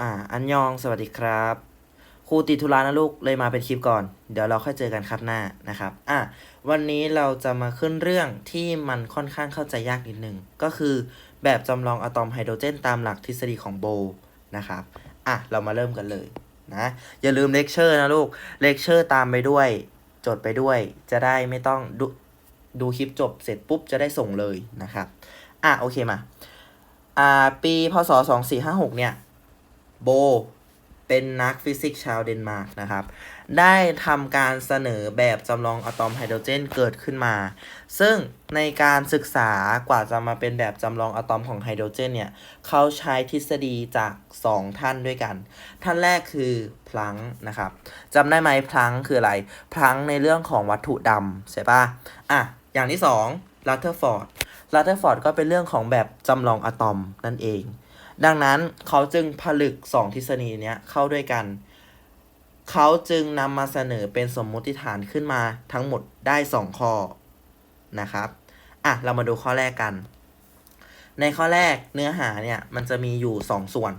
อ่า อันยอง สวัสดีครับ ครูติดธุระนะลูก เลยมาเป็นคลิปก่อน เดี๋ยวเราค่อยเจอกันครับหน้านะครับ อะ วันนี้เราจะมาขึ้นเรื่องที่มันค่อนข้างเข้าใจยากนิดนึง ก็คือแบบจำลองอะตอมไฮโดรเจนตามหลักทฤษฎีของโบนะครับ อะ เรามาเริ่มกันเลยนะ อย่าลืมเลคเชอร์นะลูก เลคเชอร์ตามไปด้วย จดไปด้วย จะได้ไม่ต้องดูดูคลิปจบเสร็จปุ๊บจะได้ส่งเลยนะครับ อะ โอเคมา อ่า ปี พศ 2456 เนี่ย โบเป็นนักฟิสิกส์ชาวเดนมาร์กนะครับ ได้ทำการเสนอแบบจำลองอะตอมไฮโดรเจนเกิดขึ้นมา ซึ่งในการศึกษากว่าจะมาเป็นแบบจำลองอะตอมของไฮโดรเจนเนี่ย เขาใช้ทฤษฎีจาก 2 ท่านด้วยกัน ท่านแรกคือพลังนะครับจำได้ไหมพลังคืออะไร พลังในเรื่องของวัตถุดำใช่ปะอะ อย่างที่2ลัตเทอร์ฟอร์ดลัตเทอร์ฟอร์ดก็เป็นเรื่องของแบบจำลองอะตอมนั่นเอง ดังนั้นเขาจึงผลึกสองทฤษฎีเนี้ยเข้าด้วยกัน เขาจึงนำมาเสนอเป็นสมมุติฐานขึ้นมาทั้งหมดได้สองข้อนะครับ อะ เรามาดูข้อแรกกัน ในข้อแรกเนื้อหาเนี่ย มันจะมีอยู่สองส่วน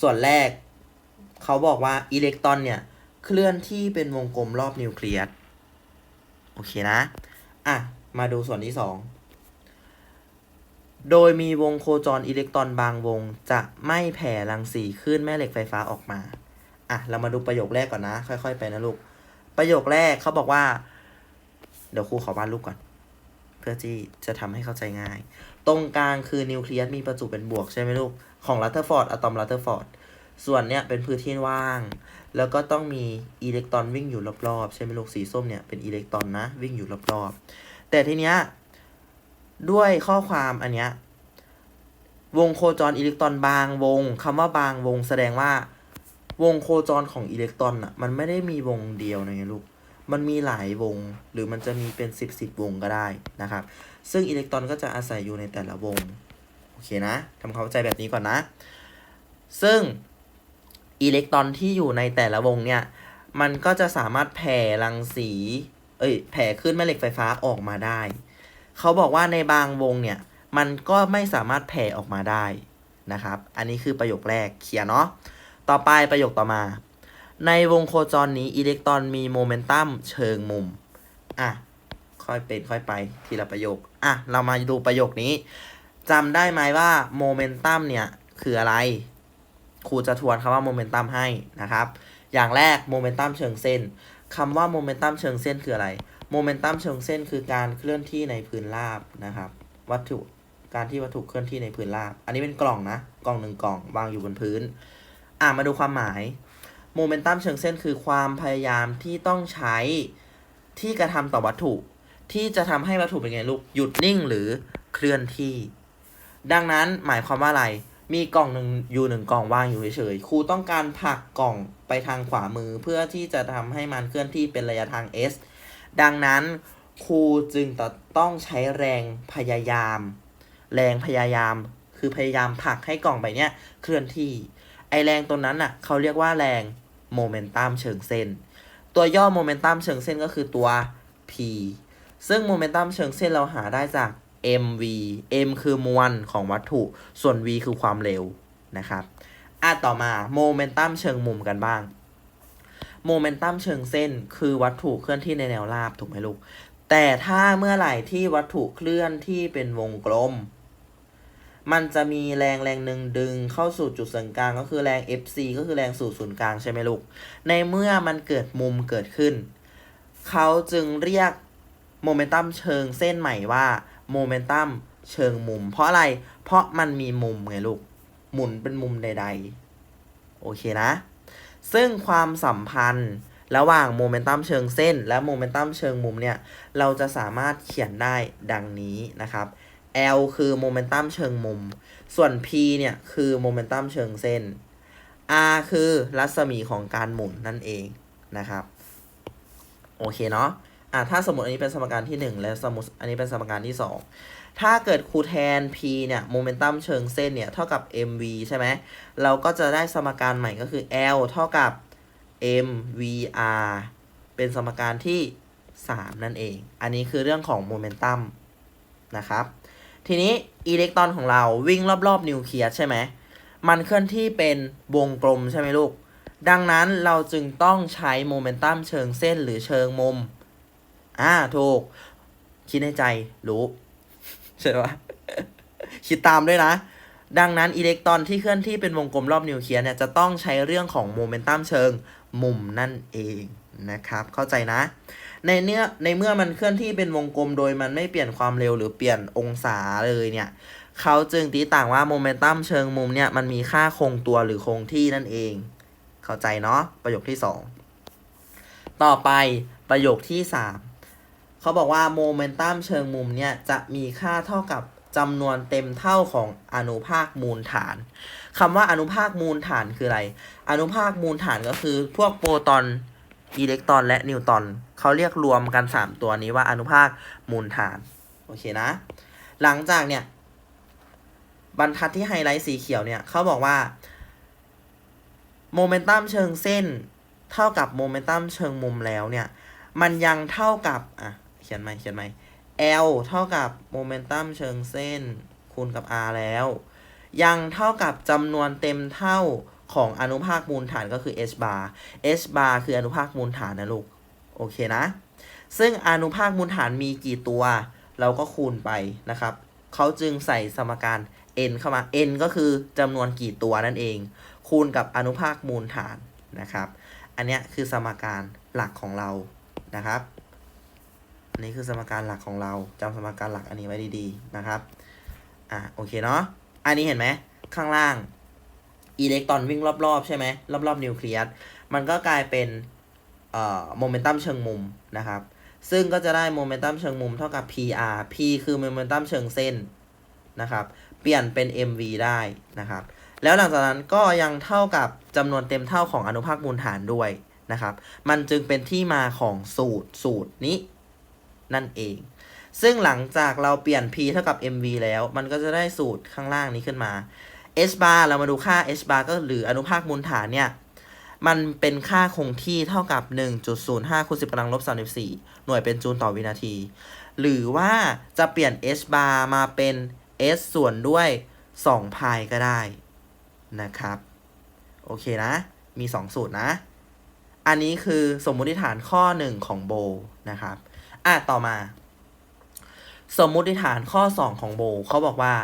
ส่วนแรก เขาบอกว่าอิเล็กตรอนเนี่ย เคลื่อนที่เป็นวงกลมรอบนิวเคลียส โอเคนะ อะ มาดูส่วนที่สอง โดยมีวงโคจรอิเล็กตรอนบางวง จะไม่แผ่รังสีขึ้นแม่เหล็กไฟฟ้าออกมา อะ เรามาดูประโยคแรกก่อนนะ ค่อย ๆ ไปนะลูก ประโยคแรกเขาบอกว่า เดี๋ยวครูขอวาดรูปก่อน เพื่อที่จะทำให้เข้าใจง่าย ตรงกลางคือนิวเคลียสมีประจุเป็นบวกใช่ไหมลูก ของลัตเทอร์ฟอร์ดอะตอมลัตเทอร์ฟอร์ด ส่วนเนี้ยเป็นพื้นที่ว่าง แล้วก็ต้องมีอิเล็กตรอนวิ่งอยู่รอบๆ ใช่ไหมลูก สีส้มเนี่ยเป็นอิเล็กตรอนนะวิ่งอยู่รอบๆ แต่ทีเนี้ย ด้วยข้อความอันเนี้ยวงโคจรอิเล็กตรอนบางวงคำว่าบางวงแสดงว่า วงโคจรของอิเล็กตรอนอะ มันไม่ได้มีวงเดียวนะลูก มันมีหลายวง หรือมันจะมีเป็นสิบสิบวงก็ได้นะครับ ซึ่งอิเล็กตรอนก็จะอาศัยอยู่ในแต่ละวง โอเคนะทำความเข้าใจแบบนี้ก่อนนะ ซึ่งอิเล็กตรอนที่อยู่ในแต่ละวงเนี่ย มันก็จะสามารถแผ่รังสี เอ้ย แผ่ขึ้นแม่เหล็กไฟฟ้าออกมาได้ เขาบอกว่าในบางวงเนี่ย มันก็ไม่สามารถแผ่ออกมาได้นะครับ อันนี้คือประโยคแรกเขียนเนาะ ต่อไปประโยคต่อมา ในวงโคจรนี้อิเล็กตรอนมีโมเมนตัมเชิงมุม อะ ค่อยเป็นค่อยไปทีละประโยค อะ เรามาดูประโยคนี้จำได้ไหมว่าโมเมนตัมเนี่ยคืออะไร ครูจะทวนคำว่าโมเมนตัมให้นะครับ อย่างแรกโมเมนตัมเชิงเส้นคำว่าโมเมนตัมเชิงเส้นคืออะไร โมเมนตัมเชิงเส้นคือการเคลื่อนที่ในพื้นราบนะครับ วัตถุการที่วัตถุเคลื่อนที่ในพื้นราบ อันนี้เป็นกล่องนะ กล่องหนึ่งกล่องวางอยู่บนพื้น อะมาดูความหมาย โมเมนตัมเชิงเส้นคือความพยายามที่ต้องใช้ที่กระทำต่อวัตถุ ที่จะทำให้วัตถุเป็นไงลูก หยุดนิ่งหรือเคลื่อนที่ ดังนั้นหมายความว่าอะไร มีกล่องหนึ่งอยู่หนึ่งกล่องวางอยู่เฉยๆ ครูต้องการผลักกล่องไปทางขวามือเพื่อที่จะทำให้มันเคลื่อนที่เป็นระยะทาง s ดังนั้นครูจึงต้องใช้แรงพยายาม แรงพยายามคือพยายามผลักให้กล่องใบเนี้ยเคลื่อนที่ ไอแรงตัวนั้นน่ะเขาเรียกว่าแรงโมเมนตัมเชิงเส้น ตัวย่อโมเมนตัมเชิงเส้นก็คือตัว p ซึ่งโมเมนตัมเชิงเส้นเราหาได้จาก mv m คือมวลของวัตถุ ส่วน v คือความเร็วนะครับ อะต่อมาโมเมนตัมเชิงมุมกันบ้าง โมเมนตัมเชิงเส้นคือวัตถุเคลื่อนที่ในแนวราบถูกไหมลูก แต่ถ้าเมื่อไหร่ที่วัตถุเคลื่อนที่เป็นวงกลม มันจะมีแรงแรงหนึ่งดึงเข้าสู่จุดศูนย์กลางก็คือแรง Fc ก็คือแรงสู่ศูนย์กลางใช่ไหมลูก ในเมื่อมันเกิดมุมเกิดขึ้น เขาจึงเรียกโมเมนตัมเชิงเส้นใหม่ว่าโมเมนตัมเชิงมุม เพราะอะไร เพราะมันมีมุมไงลูก หมุนเป็นมุมใด ๆ โอเคนะ ซึ่งความสัมพันธ์ระหว่างโมเมนตัมเชิงเส้น และโมเมนตัมเชิงมุมเนี่ย เราจะสามารถเขียนได้ดังนี้นะครับ L คือโมเมนตัมเชิงมุม ส่วน P เนี่ย คือโมเมนตัมเชิงเส้น R คือรัศมีของการหมุนนั่นเองนะครับ โอเคเนาะอะถ้าสมมติอันนี้เป็นสมการที่ 1 และสมมติอันนี้เป็นสมการที่ 2 ถ้าเกิดครูแทน p เนี่ยโมเมนตัมเชิงเส้นเนี่ยเท่ากับ mv ใช่ไหมเราก็จะได้สมการใหม่ก็คือ l เท่ากับ mvr เป็นสมการที่ 3 นั่นเอง อันนี้คือเรื่องของโมเมนตัมนะครับ ทีนี้อิเล็กตรอนของเราวิ่งรอบๆนิวเคลียสใช่ไหม มันเคลื่อนที่เป็นวงกลมใช่ไหมลูก ดังนั้นเราจึงต้องใช้โมเมนตัมเชิงเส้นหรือเชิงมุม อ่า ถูก คิดในใจรู้ ใช่ปะคิดตามด้วยนะ ดังนั้นอิเล็กตรอนที่เคลื่อนที่เป็นวงกลมรอบนิวเคลียสเนี่ยจะต้องใช้เรื่องของโมเมนตัมเชิงมุมนั่นเองนะครับ เข้าใจนะ ในเนื้อในเมื่อมันเคลื่อนที่เป็นวงกลมโดยมันไม่เปลี่ยนความเร็วหรือเปลี่ยนองศาเลยเนี่ยเขาจึงตีต่างว่าโมเมนตัมเชิงมุมเนี่ยมันมีค่าคงตัวหรือคงที่นั่นเอง เข้าใจเนาะประโยคที่ 2 ต่อไปประโยคที่ 3 เขาบอกว่าโมเมนตัมเชิงมุมเนี่ยจะมีค่าเท่ากับจำนวนเต็มเท่าของอนุภาคมูลฐานคำว่าอนุภาคมูลฐานคืออะไร อนุภาคมูลฐานก็คือพวกโปรตอนอิเล็กตรอนและนิวตรอนเขาเรียกรวมกัน 3 ตัวนี้ว่าอนุภาคมูลฐาน โอเคนะ หลังจากเนี่ย บรรทัดที่ไฮไลท์สีเขียวเนี่ยเขาบอกว่าโมเมนตัมเชิงเส้น เท่ากับโมเมนตัมเชิงมุมแล้วเนี่ย มันยังเท่ากับอะ ขียนไหม่เขียนไหม่ L เท่ากับโมเมนตัมเชิงเส้น คูณกับ R แล้ว ยังเท่ากับจำนวนเต็มเท่าของอนุภาคมูลฐานก็คือ h bar h bar คืออนุภาคมูลฐานนะลูก โอเคนะ ซึ่งอนุภาคมูลฐานมีกี่ตัว เราก็คูณไปนะครับ เขาจึงใส่สมการ n เข้ามา n ก็คือจำนวนกี่ตัวนั่นเอง คูณกับอนุภาคมูลฐานนะครับ อันนี้คือสมการหลักของเรานะครับ นนี้คือสมการหลักของเราจำสมการหลักอันนี้ไว้ดีๆนะครับอะโอเคเนาะอันนี้เห็นไหมข้างล่างอิเล็กตรอนวิ่งรอบๆ ใช่ไหมรอบๆนิวเคลียสมันก็กลายเป็นเอ่อโมเมนตัมเชิงมุมนะครับ ซึ่งก็จะได้โมเมนตัมเชิงมุมเท่ากับ PR P คือโมเมนตัมเชิงเส้นนะครับ เปลี่ยนเป็น MV ได้นะครับ แล้วหลังจากนั้นก็ยังเท่ากับจำนวนเต็มเท่าของอนุภาคมูลฐานด้วยนะครับ มันจึงเป็นที่มาของสูตรสูตรนี้ นั่นเอง ซึ่งหลังจากเราเปลี่ยน p เท่ากับ mv แล้ว มันก็จะได้สูตรข้างล่างนี้ขึ้นมา h bar เรามาดูค่า h bar ก็หรืออนุภาคมูลฐานเนี่ย มันเป็นค่าคงที่เท่ากับ 1.05คูณ10กำลังลบ34 หน่วยเป็นจูลต่อวินาที หรือว่าจะเปลี่ยน h bar มาเป็น s ส่วนด้วย2พายก็ได้นะครับ โอเคนะ มี 2 สูตรนะ อันนี้คือสมมติฐานข้อ 1 ของโบนะครับ อะต่อมา สมมุติฐานข้อ 2 ของโบเขาบอกว่า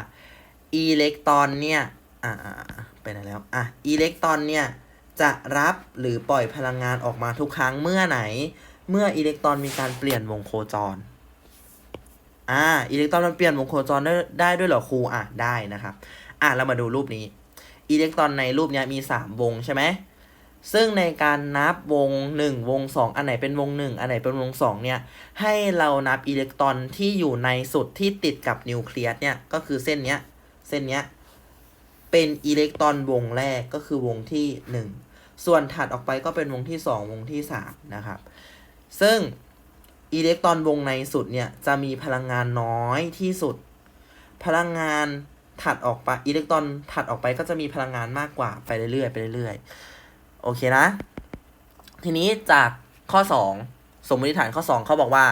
อิเล็กตรอนเนี่ย อ่าไปไหนแล้ว อะอิเล็กตรอนเนี่ย จะรับหรือปล่อยพลังงานออกมาทุกครั้งเมื่อไหน เมื่ออิเล็กตรอนมีการเปลี่ยนวงโคจร อ่า อิเล็กตรอนมันเปลี่ยนวงโคจรได้ได้ด้วยเหรอครู อะ ได้นะครับ อะเรามาดูรูปนี้ อิเล็กตรอนในรูปนี้มี 3 วงใช่ไหม ซึ่งในการนับวง 1 วง 2 อันไหนเป็นวง 1 อันไหนเป็นวง 2 เนี่ย ให้เรานับอิเล็กตรอนที่อยู่ในสุดที่ติดกับนิวเคลียสเนี่ย ก็คือเส้นเนี้ย เส้นเนี้ย เป็นอิเล็กตรอนวงแรกก็คือวงที่ 1 ส่วนถัดออกไปก็เป็นวงที่ 2 วงที่ 3 นะครับ ซึ่งอิเล็กตรอนวงในสุดเนี่ย จะมีพลังงานน้อยที่สุด พลังงานถัดออกไปอิเล็กตรอนถัดออกไปก็จะมีพลังงานมากกว่าไปเรื่อยๆไปเรื่อยๆ โอเคนะ ทีนี้จากข้อ 2 สมมติฐานข้อ 2 เขาบอกว่า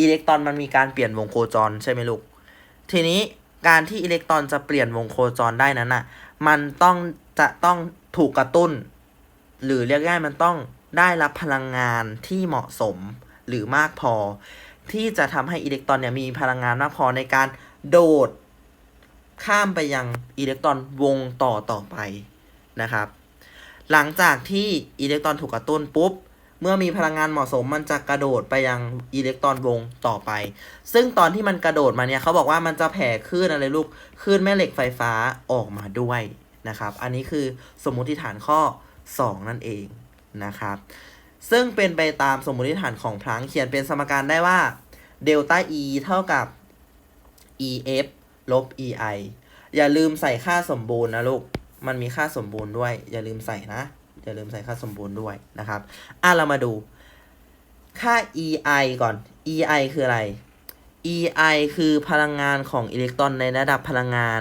อิเล็กตรอนมันมีการเปลี่ยนวงโคจรใช่ไหมลูก ทีนี้การที่อิเล็กตรอนจะเปลี่ยนวงโคจรได้นั้นน่ะ มันต้องจะต้องถูกกระตุ้น หรือเรียกง่ายมันต้องได้รับพลังงานที่เหมาะสมหรือมากพอ ที่จะทำให้อิเล็กตรอนเนี่ยมีพลังงานมากพอในการโดด ข้ามไปยังอิเล็กตรอนวงต่อต่อไปนะครับ หลังจากที่อิเล็กตรอนถูกกระตุ้นปุ๊บ เมื่อมีพลังงานเหมาะสมมันจะกระโดดไปยังอิเล็กตรอนวงต่อไป ซึ่งตอนที่มันกระโดดมาเนี่ยเขาบอกว่ามันจะแผ่คลื่นอะไรลูกคลื่นแม่เหล็กไฟฟ้าออกมาด้วยนะครับ อันนี้คือสมมุติฐานข้อ 2 นั่นเองนะครับ ซึ่งเป็นไปตามสมมุติฐานของพลังเขียนเป็นสมการได้ว่าเดลต้า E เท่ากับ EF ลบ EI อย่าลืมใส่ค่าสมบูรณ์นะลูก มันมีค่าสมบูรณ์ด้วย อย่าลืมใส่นะ อย่าลืมใส่ค่าสมบูรณ์ด้วยนะครับ อะเรามาดูค่า EI ก่อน EI คืออะไร EI คือพลังงานของอิเล็กตรอนในระดับพลังงาน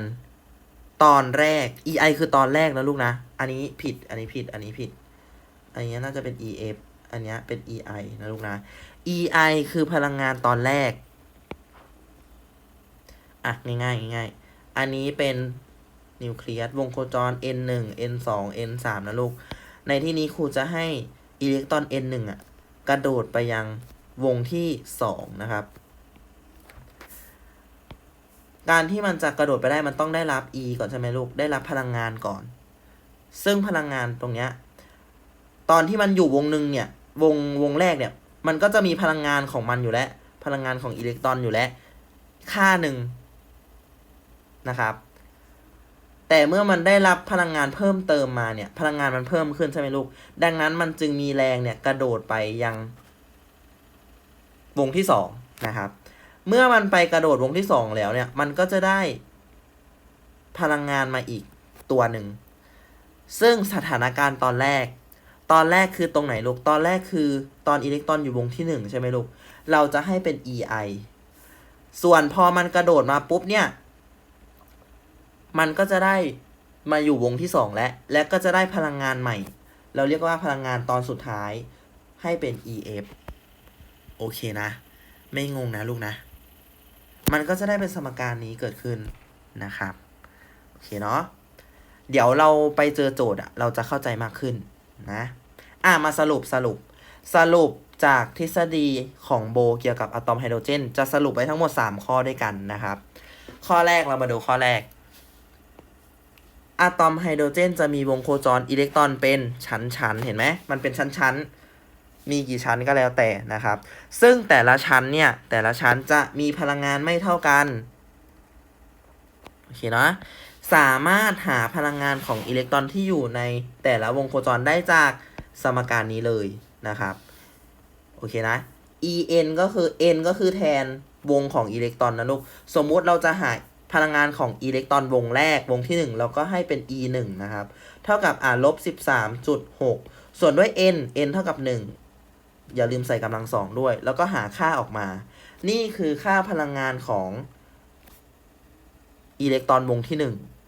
ตอนแรก EI คือตอนแรกนะลูกนะ อันนี้ผิด อันนี้ผิด อันนี้ผิด อันนี้น่าจะเป็น EF อันนี้เป็น EI นะลูกนะ EI คือพลังงานตอนแรก อะ ง่ายๆง่ายอันนี้เป็น นิวเคลียสวงโคจร n 1 n 2 n 3นะลูก ในที่นี้ครูจะให้อิเล็กตรอน n 1อะกระโดดไปยังวงที่ 2 นะครับ การที่มันจะกระโดดไปได้มันต้องได้รับ e ก่อนใช่ไหมลูก ได้รับพลังงานก่อน ซึ่งพลังงานตรงเนี้ยตอนที่มันอยู่วงหนึ่งเนี่ยวงวงแรกเนี่ย มันก็จะมีพลังงานของมันอยู่แล้ว พลังงานของอิเล็กตรอนอยู่แล้ว ค่าหนึ่งนะครับ แต่เมื่อมันได้รับพลังงานเพิ่มเติมมาเนี่ยพลังงานมันเพิ่มขึ้นใช่ไหมลูก ดังนั้นมันจึงมีแรงเนี่ยกระโดดไปยัง วงที่สองนะครับ เมื่อมันไปกระโดดวงที่สองแล้วเนี่ย มันก็จะได้พลังงานมาอีกตัวหนึ่ง ซึ่งสถานการณ์ตอนแรก ตอนแรกคือตรงไหนลูก ตอนแรกคือตอนอิเล็กตรอนอยู่วงที่หนึ่งใช่ไหมลูก เราจะให้เป็น EI ส่วนพอมันกระโดดมาปุ๊บเนี่ย มันก็จะได้มาอยู่วงที่สองแล้วและก็จะได้พลังงานใหม่ เราเรียกว่าพลังงานตอนสุดท้ายให้เป็น EF โอเคนะ ไม่งงนะลูกนะ มันก็จะได้เป็นสมการนี้เกิดขึ้นนะครับ โอเคเนาะ เดี๋ยวเราไปเจอโจทย์อะเราจะเข้าใจมากขึ้นนะ อะมาสรุปสรุป สรุปจากทฤษฎีของโบเกี่ยวกับอะตอมไฮโดรเจน จะสรุปไว้ทั้งหมด 3 ข้อด้วยกันนะครับ ข้อแรกเรามาดูข้อแรก อะตอมไฮโดรเจนจะมีวงโคจรอิเล็กตรอนเป็นชั้นๆ เห็นไหม มันเป็นชั้นๆ มีกี่ชั้นก็แล้วแต่นะครับ ซึ่งแต่ละชั้นเนี่ย แต่ละชั้นจะมีพลังงานไม่เท่ากัน โอเคเนาะสามารถหาพลังงานของอิเล็กตรอนที่อยู่ในแต่ละวงโคจรได้จากสมการนี้เลยนะครับ โอเคนะ En ก็คือ n ก็คือแทนวงของอิเล็กตรอนนะลูก สมมุติเราจะหา พลังงานของอิเล็กตรอนวงแรกวงที่ 1 เราก็ให้เป็น e 1นะครับ เท่ากับอ่าลบ13.6 ส่วนด้วย n n เท่ากับ 1 อย่าลืมใส่กำลังสองด้วย แล้วก็หาค่าออกมา นี่คือค่าพลังงานของอิเล็กตรอนวงที่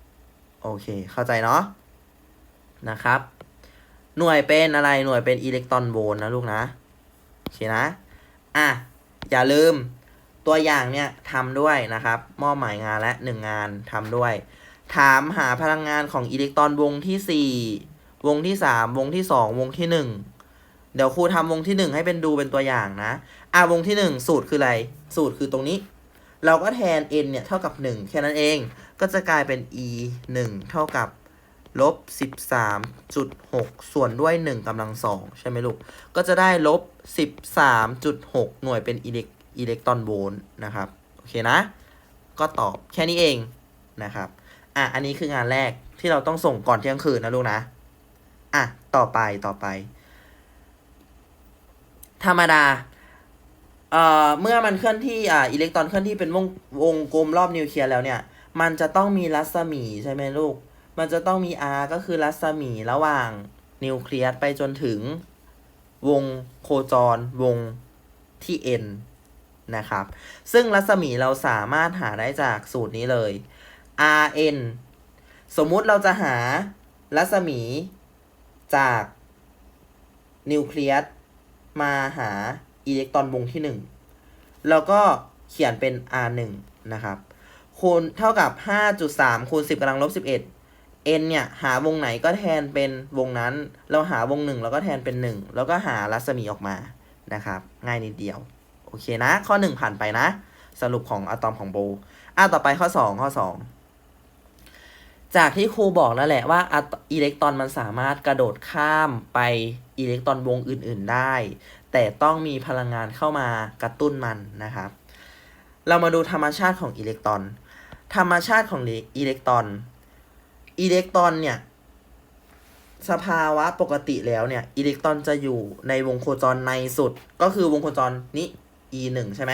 1 โอเค เข้าใจเนาะนะครับ หน่วยเป็นอะไรหน่วยเป็นอิเล็กตรอนโวลต์นะลูกนะ โอเคนะ อะ อย่าลืม ตัวอย่างเนี่ยทำด้วยนะครับ มอบหมายงานและหนึ่งงานทำด้วย ถามหาพลังงานของอิเล็กตรอนวงที่สี่วงที่สามวงที่สองวงที่หนึ่งเดี๋ยวครูทำวงที่หนึ่งให้เป็นดูเป็นตัวอย่างนะ อะวงที่หนึ่งสูตรคืออะไร สูตรคือตรงนี้ เราก็แทน n เนี่ยเท่ากับหนึ่งแค่นั้นเอง ก็จะกลายเป็น e หนึ่งเท่ากับลบสิบสามจุดหกส่วนด้วยหนึ่งกำลังสองใช่ไหมลูก ก็จะได้ลบสิบสามจุดหกหน่วยเป็นอิเล็ก อิเล็กตรอนโวลต์นะครับ โอเคนะ ก็ตอบแค่นี้เองนะครับ อะ อันนี้คืองานแรกที่เราต้องส่งก่อนเที่ยงคืนนะลูกนะ อะ ต่อไปต่อไป ธรรมดา เอ่อ เมื่อมันเคลื่อนที่ อ่าอิเล็กตรอนเคลื่อนที่เป็นวงวงกลมรอบนิวเคลียร์แล้วเนี่ย มันจะต้องมีรัศมีใช่ไหมลูก มันจะต้องมี r ก็คือรัศมีระหว่างนิวเคลียสไปจนถึงวงโคจรวงที่ n นะครับ ซึ่งรัศมีเราสามารถหาได้จากสูตรนี้เลย rn สมมุติเราจะหารัศมีจากนิวเคลียสมาหาอิเล็กตรอนวงที่ 1 แล้วก็เขียนเป็น r1 นะครับคูณเท่ากับ 5.3คูณ10กำลังลบ11 n เนี่ย หาวงไหนก็แทนเป็นวงนั้น เราหาวงหนึ่งแล้วก็แทนเป็น 1 แล้วก็หารัศมีออกมานะครับ ง่ายนิดเดียว โอเคนะ ข้อ 1 ผ่านไปนะ สรุปของอะตอมของโบอะต่อไปข้อ 2 ข้อ 2 จากที่ครูบอกแล้วแหละว่าอิเล็กตรอนมันสามารถกระโดดข้ามไปอิเล็กตรอนวงอื่น ๆได้ แต่ต้องมีพลังงานเข้ามากระตุ้นมันนะครับ เรามาดูธรรมชาติของอิเล็กตรอน ธรรมชาติของอิเล็กตรอน อิเล็กตรอนเนี่ยสภาวะปกติแล้วเนี่ยอิเล็กตรอนจะอยู่ในวงโคจรในสุดก็คือวงโคจรนี้ e หนึ่งใช่ไหม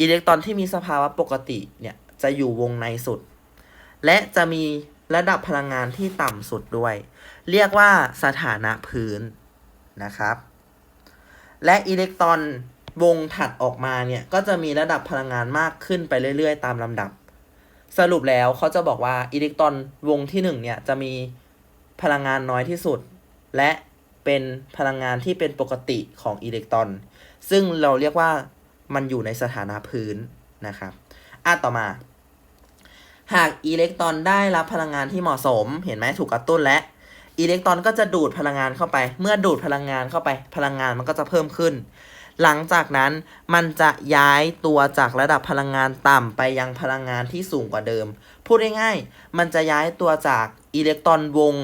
อิเล็กตรอนที่มีสภาวะปกติเนี่ยจะอยู่วงในสุด และจะมีระดับพลังงานที่ต่ำสุดด้วย เรียกว่าสถานะพื้นนะครับ และอิเล็กตรอนวงถัดออกมาเนี่ยก็จะมีระดับพลังงานมากขึ้นไปเรื่อย ๆ ตามลำดับ สรุปแล้วเขาจะบอกว่าอิเล็กตรอนวงที่หนึ่งเนี่ยจะมีพลังงานน้อยที่สุด และ เป็นพลังงานที่เป็นปกติของอิเล็กตรอน ซึ่งเราเรียกว่ามันอยู่ในสถานะพื้นนะครับอะต่อมา หากอิเล็กตรอนได้รับพลังงานที่เหมาะสม เห็นไหมถูกกระตุ้นและอิเล็กตรอนก็จะดูดพลังงานเข้าไป เมื่อดูดพลังงานเข้าไป พลังงานมันก็จะเพิ่มขึ้น หลังจากนั้นมันจะย้ายตัวจากระดับพลังงานต่ำไปยังพลังงานที่สูงกว่าเดิม พูดง่ายๆ มันจะย้ายตัวจากอิเล็กตรอนวง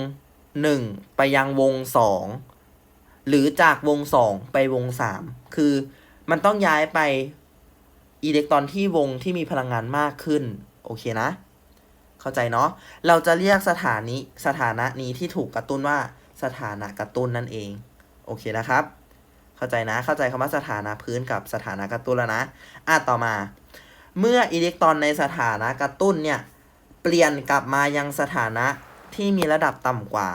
1ไปยังวง2หรือจากวง2ไปวง3คือมันต้องย้ายไปอิเล็กตรอนที่วงที่มีพลังงานมากขึ้น โอเคนะ เข้าใจเนาะเราจะเรียกสถานีสถานะนี้ที่ถูกกระตุ้นว่าสถานะกระตุ้นนั่นเอง โอเคนะครับ เข้าใจนะเข้าใจคำว่าสถานะพื้นกับสถานะกระตุ้นแล้วนะอะต่อมา เมื่ออิเล็กตรอนในสถานะกระตุ้นเนี่ยเปลี่ยนกลับมายังสถานะ ที่มีระดับต่ำกว่า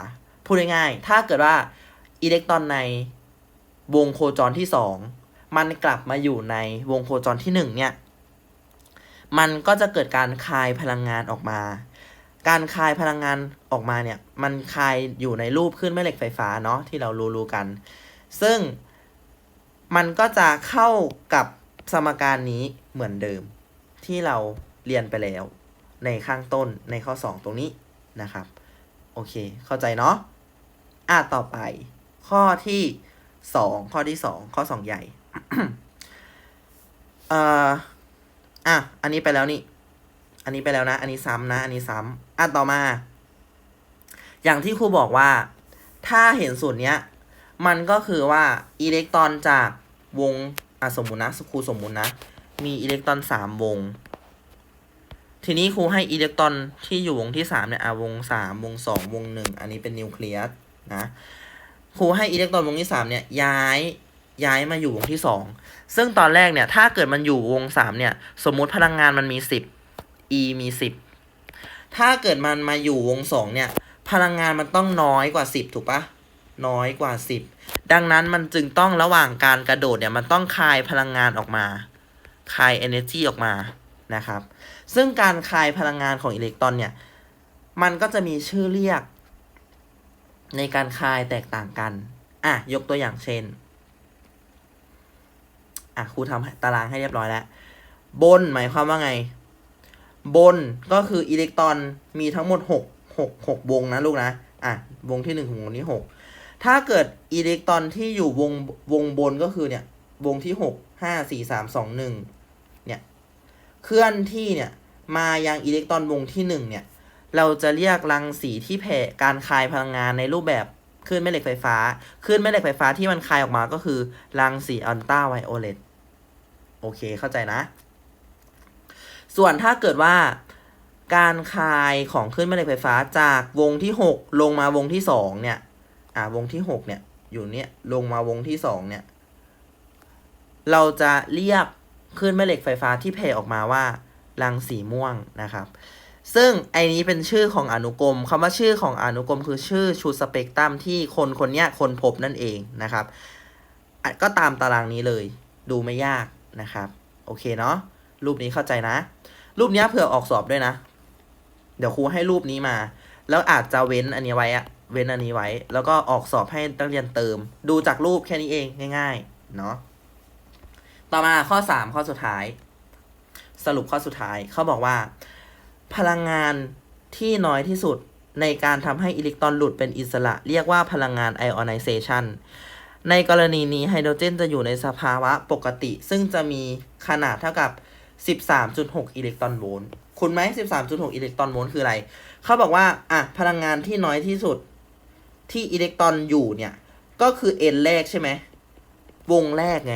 พูดง่ายๆ ถ้าเกิดว่าอิเล็กตรอนในวงโคจรที่สองมันกลับมาอยู่ในวงโคจรที่หนึ่งเนี่ย มันก็จะเกิดการคายพลังงานออกมา การคายพลังงานออกมาเนี่ย มันคายอยู่ในรูปขึ้นแม่เหล็กไฟฟ้าเนาะที่เรารู้ๆกัน ซึ่งมันก็จะเข้ากับสมการนี้เหมือนเดิม ที่เราเรียนไปแล้ว ในข้างต้นในข้อ 2 ตรงนี้นะครับ โอเค เข้าใจเนาะอะต่อไป ข้อที่2ข้อที่2ข้อ2ใหญ่เอ่ออะอันนี้ไปแล้วนี่ อันนี้ไปแล้วนะ อันนี้ซ้ำนะ อันนี้ซ้ำอะต่อมา อย่างที่ครูบอกว่า ถ้าเห็นส่วนเนี้ย มันก็คือว่าอิเล็กตรอนจากวงอะสมมุตินะครูสมมุตินะ มีอิเล็กตรอนสามวง ทีนี้ครูให้อิเล็กตรอนที่อยู่วงที่สามเนี่ยอะวงสามวงสองวงหนึ่งอันนี้เป็นนิวเคลียสนะครูให้อิเล็กตรอนวงที่สามเนี่ยย้ายย้ายมาอยู่วงที่สองซึ่งตอนแรกเนี่ยถ้าเกิดมันอยู่วงสามเนี่ยสมมุติพลังงานมันมีสิบ e มีสิบถ้าเกิดมันมาอยู่วงสองเนี่ยพลังงานมันต้องน้อยกว่าสิบถูกปะน้อยกว่าสิบดังนั้นมันจึงต้องระหว่างการกระโดดเนี่ยมันต้องคายพลังงานออกมา คาย energy ออกมานะครับ ซึ่งการคายพลังงานของอิเล็กตรอนเนี่ย มันก็จะมีชื่อเรียก ในการคายแตกต่างกัน อะ ยกตัวอย่างเช่น อะครูทำตารางให้เรียบร้อยแล้ว บนหมายความว่าไง บนก็คืออิเล็กตรอนมีทั้งหมดหกหกหกวงนะลูกนะ อะ วงที่หนึ่งถึงวงที่หกถ้าเกิดอิเล็กตรอนที่อยู่วงวงบนก็คือเนี่ย วงที่หกห้าสี่สามสองหนึ่งเนี่ย เคลื่อนที่เนี่ย มายังอิเล็กตรอนวงที่หนึ่งเนี่ย เราจะเรียกรังสีที่แผ่การคายพลังงานในรูปแบบคลื่นแม่เหล็กไฟฟ้า คลื่นแม่เหล็กไฟฟ้าที่มันคายออกมาก็คือรังสีอัลตราไวโอเลตโอเคเข้าใจนะ ส่วนถ้าเกิดว่าการคายของคลื่นแม่เหล็กไฟฟ้าจากวงที่ 6 ลงมาวงที่2เนี่ย อ่าวงที่ 6 เนี่ย อยู่เนี่ยลงมาวงที่ 2 เนี่ย เราจะเรียกคลื่นแม่เหล็กไฟฟ้าที่แผ่ออกมาว่า รังสีม่วงนะครับ ซึ่งไอนี้เป็นชื่อของอนุกรมคำว่าชื่อของอนุกรมคือชื่อชุดสเปกตรัมที่คนคนเนี้ยคนพบนั่นเองนะครับก็ตามตารางนี้เลย ดูไม่ยากนะครับ โอเคเนาะรูปนี้เข้าใจนะ รูปนี้เผื่อออกสอบด้วยนะ เดี๋ยวครูให้รูปนี้มา แล้วอาจจะเว้นอันนี้ไว้อะเว้นอันนี้ไว้ แล้วก็ออกสอบให้นักเรียนเติม ดูจากรูปแค่นี้เองง่าย ๆ เนาะต่อมาข้อสามข้อสุดท้าย สรุปข้อสุดท้ายเขาบอกว่า พลังงานที่น้อยที่สุดในการทำให้อิเล็กตรอนหลุดเป็นอิสระ เรียกว่าพลังงานไอออนไนเซชันในกรณีนี้ไฮโดรเจนจะอยู่ในสภาวะปกติ ซึ่งจะมีขนาดเท่ากับ 13.6 อิเล็กตรอนโวลต์คุณไหม 13.6 อิเล็กตรอนโวลต์คืออะไร เขาบอกว่า อะ พลังงานที่น้อยที่สุดที่อิเล็กตรอนอยู่เนี่ย ก็คือ n แรกใช่ไหม วงแรกไง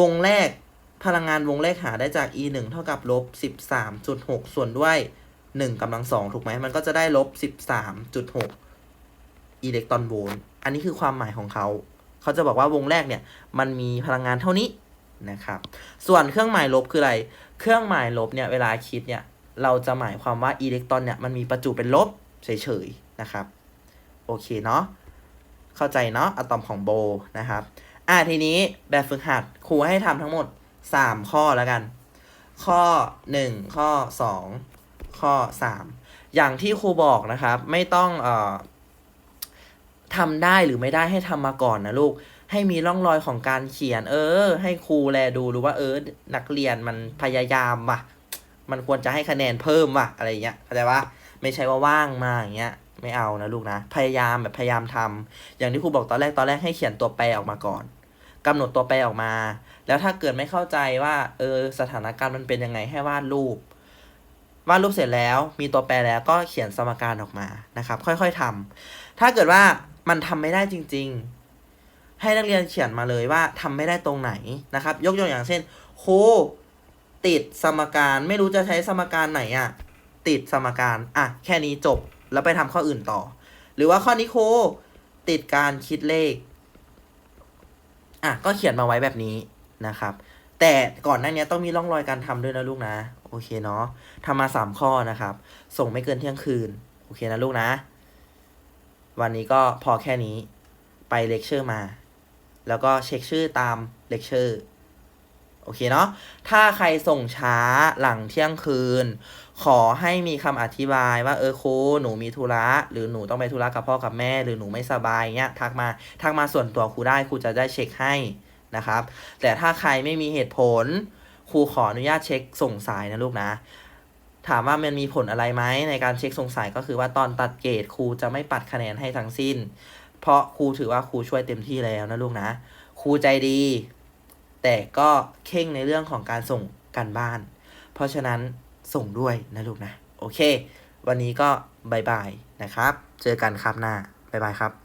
วงแรก พลังงานวงแรกหาได้จาก e 1เท่ากับลบ13.6 ส่วนด้วย 1กำลังสองถูกไหม มันก็จะได้ลบ13.6 อิเล็กตรอนโวลต์ อันนี้คือความหมายของเขา เขาจะบอกว่าวงแรกเนี่ย มันมีพลังงานเท่านี้นะครับ ส่วนเครื่องหมายลบคืออะไร เครื่องหมายลบเนี่ย เวลาคิดเนี่ย เราจะหมายความว่าอิเล็กตรอนเนี่ย มันมีประจุเป็นลบเฉยๆนะครับ โอเคเนาะ เข้าใจเนาะอะตอมของโบนะครับ อะทีนี้แบบฝึกหัดครูให้ทำทั้งหมด 3ข้อแล้วกัน ข้อ1ข้อ2ข้อ3อย่างที่ครูบอกนะครับ ไม่ต้องเอ่อทำได้หรือไม่ได้ให้ทำมาก่อนนะลูก ให้มีร่องรอยของการเขียน เออ ให้ครูแลดูดูว่าเออ นักเรียนมันพยายามว่ะ มันควรจะให้คะแนนเพิ่มว่ะอะไรเงี้ยเข้าใจปะไม่ใช่ว่าว่างมาอย่างเงี้ยไม่เอานะลูกนะ พยายามแบบพยายามทำอย่างที่ครูบอกตอนแรกตอนแรกให้เขียนตัวแปรออกมาก่อนกำหนดตัวแปรออกมา แล้วถ้าเกิดไม่เข้าใจว่าเออสถานการณ์มันเป็นยังไงให้วาดรูป วาดรูปเสร็จแล้วมีตัวแปรแล้วก็เขียนสมการออกมานะครับ ค่อยๆทำถ้าเกิดว่ามันทำไม่ได้จริง ๆ ให้นักเรียนเขียนมาเลยว่าทำไม่ได้ตรงไหนนะครับ ยกตัวอย่างเช่นครูติดสมการไม่รู้จะใช้สมการไหนอะติดสมการอะแค่นี้จบแล้วไปทำข้ออื่นต่อ หรือว่าข้อนี้ครูติดการคิดเลขอะก็เขียนมาไว้แบบนี้ นะครับ แต่ก่อนหน้านี้ต้องมีร่องรอยการทำด้วยนะลูกนะ โอเคเนาะทำมาสามข้อนะครับ ส่งไม่เกินเที่ยงคืน โอเคนะลูกนะ วันนี้ก็พอแค่นี้ ไปเลคเชอร์มา แล้วก็เช็คชื่อตามเลคเชอร์โอเคเนาะ ถ้าใครส่งช้าหลังเที่ยงคืน ขอให้มีคำอธิบายว่าเออครูหนูมีธุระ หรือหนูต้องไปธุระกับพ่อกับแม่ หรือหนูไม่สบายเงี้ยทักมาทักมาส่วนตัวครูได้ครูจะได้เช็คให้ นะครับ แต่ถ้าใครไม่มีเหตุผลครูขออนุญาตเช็คส่งสายนะลูกนะ ถามว่ามันมีผลอะไรไหมในการเช็คส่งสายก็คือว่าตอนตัดเกรดครูจะไม่ปัดคะแนนให้ทั้งสิ้น เพราะครูถือว่าครูช่วยเต็มที่แล้วนะลูกนะครูใจดี แต่ก็เข่งในเรื่องของการส่งกันบ้าน เพราะฉะนั้นส่งด้วยนะลูกนะ โอเค วันนี้ก็บายบายนะครับ เจอกันครับหน้าบายบายครับ